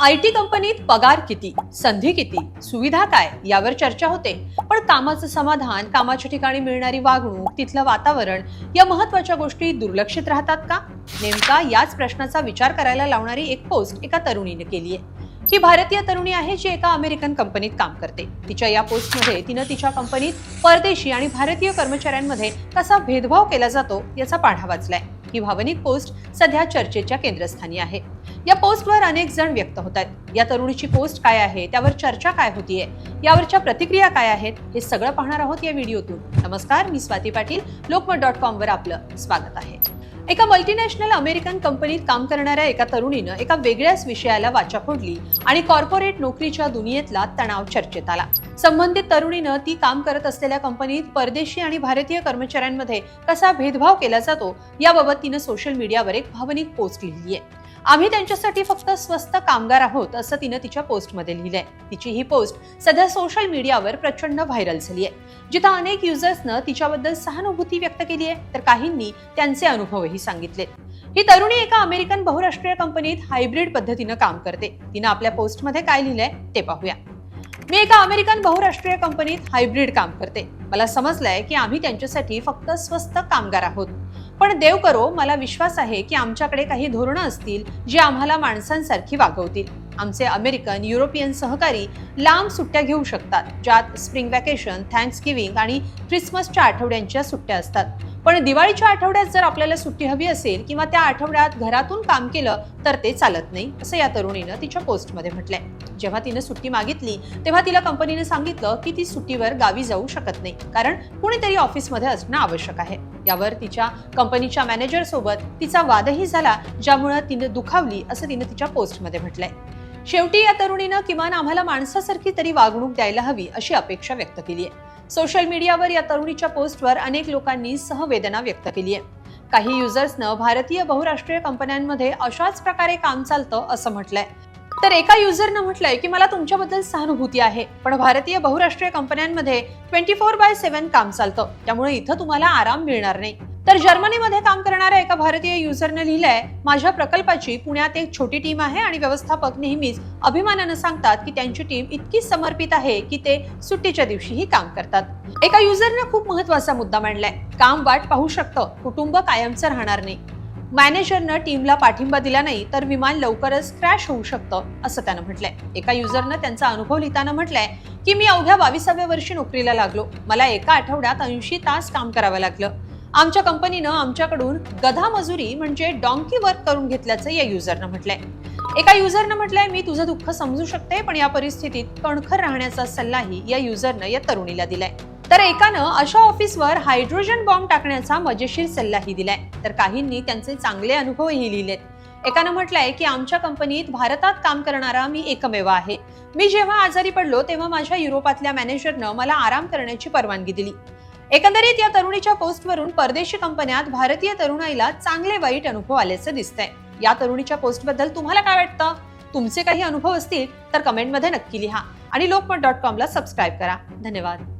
I T कंपनीत पगार किती संधी किती सुविधा काय यावर चर्चा होते. पण कामाचं समाधान कामाच्या ठिकाणी मिळणारी वागणूक तिथलं वातावरण या महत्त्वाच्या गोष्टी दुर्लक्षित राहतात का? नेमका याच प्रश्नाचा विचार करायला लावणारी एक पोस्ट एका तरुणीने केली आहे. ही भारतीय तरुणी आहे जी एका अमेरिकन कंपनीत काम करते. तिच्या या पोस्टमध्ये तिनं तिच्या कंपनीत परदेशी आणि भारतीय कर्मचाऱ्यांमध्ये कसा भेदभाव केला जातो याचा पाढा वाचलाय. ही भावनिक पोस्ट सध्या चर्चेच्या केंद्रस्थानी आहे. या पोस्टवर अनेक जण व्यक्त होत आहेत. या तरुणीची पोस्ट काय आहे? त्यावर चर्चा काय होतीये? यावरच्या प्रतिक्रिया काय आहेत? हे सगळं पाहणार आहोत या व्हिडिओतून. नमस्कार मी स्वाती पाटील. लोकमत डॉट कॉम वर आपलं स्वागत आहे. एका मल्टीनॅशनल अमेरिकन कंपनीत काम करणाऱ्या एका तरुणीनं एका वेगळ्याच विषयाला वाचा फोडली आणि कॉर्पोरेट नोकरीच्या दुनियेतला तणाव चर्चेत आला. संबंधित तरुणीनं ती काम करत असलेल्या कंपनीत परदेशी आणि भारतीय कर्मचाऱ्यांमध्ये कसा भेदभाव केला जातो याबाबत तिनं सोशल मीडियावर एक भावनिक पोस्ट लिहिली आहे आम्ही त्यांच्यासाठी फक्त स्वस्त कामगार आहोत असं तिनं तिच्या पोस्टमध्ये लिहिलंय. तिची ही पोस्ट सध्या सोशल मीडियावर प्रचंड व्हायरल झाली आहे. जिथं अनेक युजर्सनं तिच्याबद्दल सहानुभूती व्यक्त केली आहे तर काहींनी त्यांचे अनुभवही सांगितले. ही तरुणी एका अमेरिकन बहुराष्ट्रीय कंपनीत हायब्रिड पद्धतीनं काम करते. तिनं आपल्या पोस्टमध्ये काय लिहिलंय ते पाहूया. मी एका अमेरिकन बहुराष्ट्रीय कंपनीत हायब्रिड काम करते. मला समजलंय की आम्ही त्यांच्यासाठी फक्त स्वस्त कामगार आहोत. पण देव करो मला विश्वास आहे की आमच्याकडे काही धोरणं असतील जी आम्हाला माणसांसारखी वागवतील. आमचे अमेरिकन युरोपियन सहकारी लांब सुट्ट्या घेऊ शकतात ज्यात स्प्रिंग वॅकेशन थँक्स गिव्हिंग आणि ख्रिसमसच्या आठवड्यांच्या सुट्ट्या असतात. पण दिवाळीच्या आठवड्यात जर आपल्याला सुट्टी हवी असेल किंवा त्या आठवड्यात घरातून काम केलं तर ते चालत नाही असं या तरुणीनं तिच्या पोस्टमध्ये म्हटलंय. जेव्हा तिनं सुट्टी मागितली तेव्हा तिला कंपनीने सांगितलं की ती सुट्टीवर गावी जाऊ शकत नाही कारण कुणीतरी ऑफिसमध्ये असणं आवश्यक आहे. यावर तिच्या कंपनीच्या मॅनेजर सोबत तिचा वादही झाला ज्यामुळे तिनं दुखावली असं तिनं तिच्या पोस्टमध्ये म्हटलंय. शेवटी या तरुणीनं किमान आम्हाला माणसासारखी तरी वागणूक द्यायला हवी अशी अपेक्षा व्यक्त केली आहे. सोशल मीडियावर या तरुणीच्या पोस्टवर अनेक लोकांनी सहवेदना व्यक्त केली आहे. काही युजर्सनं भारतीय बहुराष्ट्रीय कंपन्यांमध्ये अशाच प्रकारे काम चालतं असं म्हटलंय. तर एका युजरनं म्हटलंय की मला तुमच्याबद्दल सहानुभूती आहे पण भारतीय बहुराष्ट्रीय कंपन्यांमध्ये ट्वेंटी फोर बाय सेव्हन काम चालतं त्यामुळे इथं तुम्हाला आराम मिळणार नाही. तर जर्मनीमध्ये काम करणाऱ्या एका भारतीय युजरनं लिहिलंय माझ्या प्रकल्पाची पुण्यात एक छोटी टीम आहे आणि व्यवस्थापक नेहमीच अभिमानानं सांगतात की त्यांची टीम इतकी समर्पित आहे की ते सुट्टीच्या दिवशीही काम करतात. एका युजरनं खूप महत्त्वाचा मुद्दा मांडलाय काम वाट पाहू शकतं कुटुंब कायमचं राहणार नाही. मॅनेजरनं टीमला पाठिंबा दिला नाही तर विमान लवकरच क्रॅश होऊ शकतं असं त्यानं म्हटलंय. एका युजरनं त्यांचा अनुभव लिहिताना म्हटलंय की मी अवघ्या बावीसाव्या वर्षी नोकरीला लागलो. मला एका आठवड्यात ऐंशी तास काम करावं लागलं. आमच्या कंपनीनं आमच्याकडून गधा मजुरी म्हणजे डॉंकी वर्क करून घेतल्याचं या युजरनं म्हटलंय. एका युजरनं म्हटलंय मी तुझं दुःख समजू शकते पण या परिस्थितीत कणखर राहण्याचा सल्लाही या युजरनं या तरुणीला दिलाय. तर एकानं अशा ऑफिसवर हायड्रोजन बॉम्ब टाकण्याचा मजेशीर सल्लाही दिलाय. तर काहींनी त्यांचे चांगले अनुभवही लिहिलेत. एकानं म्हटलंय की आमच्या कंपनीत भारतात काम करणारा मी एकमेव आहे. मी जेव्हा आजारी पडलो तेव्हा माझ्या युरोपातल्या मॅनेजरनं मला आराम करण्याची परवानगी दिली. एकंदरीत या तरुणीच्या पोस्टवरून परदेशी कंपन्यात भारतीय तरुणाईला चांगले वाईट अनुभव आल्याचं दिसतंय. या तरुणीच्या पोस्टबद्दल तुम्हाला काय वाटतं? तुमचे काही अनुभव असतील तर कमेंटमध्ये नक्की लिहा आणि लोकमत डॉट कॉमला सबस्क्राईब करा. धन्यवाद.